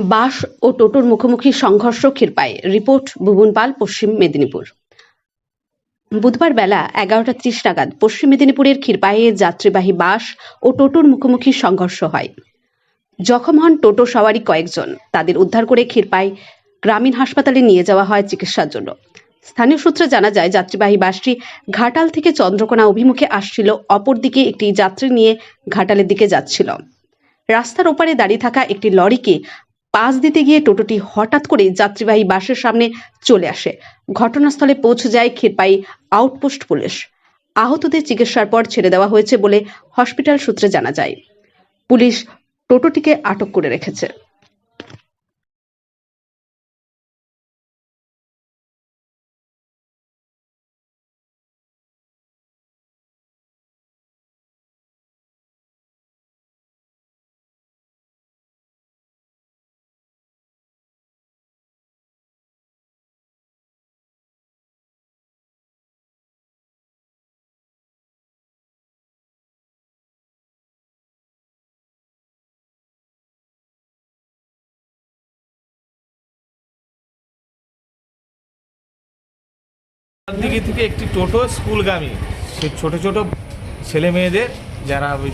বাস ও টোটোর মুখোমুখি সংঘর্ষ ক্ষীরপায় রিপোর্ট ভুবন পাল, পশ্চিম মেদিনীপুর। বুধবার বেলা এগারোটা ত্রিশ নাগাদ পশ্চিম মেদিনীপুরের ক্ষীরপায়ে যাত্রীবাহী বাস ও টোটোর মুখোমুখি সংঘর্ষ হয়। জখম হন টোটো সওয়ারি কয়েকজন। তাদের উদ্ধার করে ক্ষীরপাই গ্রামীণ হাসপাতালে নিয়ে যাওয়া হয় চিকিৎসার জন্য। স্থানীয় সূত্রে জানা যায়, যাত্রীবাহী বাসটি ঘাটাল থেকে চন্দ্রকোনা অভিমুখে আসছিল, অপরদিকে একটি যাত্রী নিয়ে ঘাটালের দিকে যাচ্ছিল। রাস্তার ওপারে দাঁড়িয়ে থাকা একটি লরিকে পাশ দিতে গিয়ে টোটোটি হঠাৎ করে যাত্রীবাহী বাসের সামনে চলে আসে। ঘটনাস্থলে পৌঁছে যায় ক্ষীরপাই আউটপোস্ট পুলিশ। আহতদের চিকিৎসার পর ছেড়ে দেওয়া হয়েছে বলে হসপিটাল সূত্রে জানা যায়। পুলিশ টোটোটিকে আটক করে রেখেছে। দিকে থেকে একটি টোটো স্কুলগামী। সে ছোট ছোট ছেলে মেয়েদের যারা ওই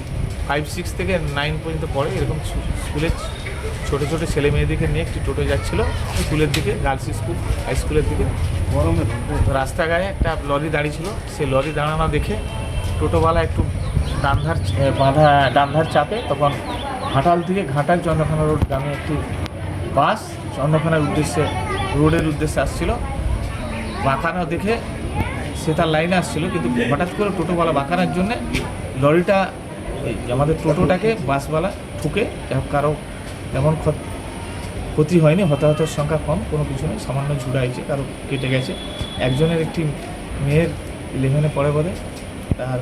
ফাইভ সিক্স থেকে নাইন পর্যন্ত পড়ে, এরকম স্কুলের ছোট ছোট ছেলে মেয়েদেরকে নিয়ে একটি টোটো যাচ্ছিল স্কুলের দিকে গার্লস স্কুল হাই স্কুলের দিকে। রাস্তা গায়ে একটা লরি দাঁড়িয়ে ছিল সেই লরি দাঁড়ানো দেখে টোটোওয়ালা একটু ডানধার বাঁধা, ডানধার চাপে তখন ঘাটাল থেকে ঘাটাল চন্দ্রখানা রোড গ্রামে একটি বাস চন্দ্রখানার উদ্দেশ্যে, রোডের উদ্দেশ্যে আসছিল। বাঁকানো দেখে সে তার লাইনে আসছিল, কিন্তু হঠাৎ করে টোটোওয়ালা বাঁকানোর জন্য লরিটা আমাদের টোটোটাকে বাসওয়ালা ঠুকে কারও তেমন ক্ষত- হয়নি, হতাহতের সংখ্যা কম, কোনো কিছু নেই, সামান্য ঝুড়া হয়েছে, কারও কেটে গেছে। একজনের একটি মেয়ের ইলেভেনে পড়ে বলে তার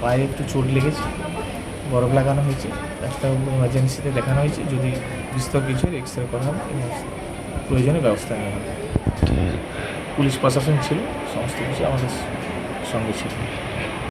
পায়ে একটু চোট লেগেছে, বরফ লাগানো হয়েছে ডাক্তারবাবু এমার্জেন্সিতে দেখানো হয়েছে, যদি বিস্তর কিছু এক্স রে করা হবে প্রয়োজনীয় ব্যবস্থা নেওয়া হবে। পুলিশ প্রশাসন ছিল সমস্ত কিছু আমাদের সঙ্গে ছিল।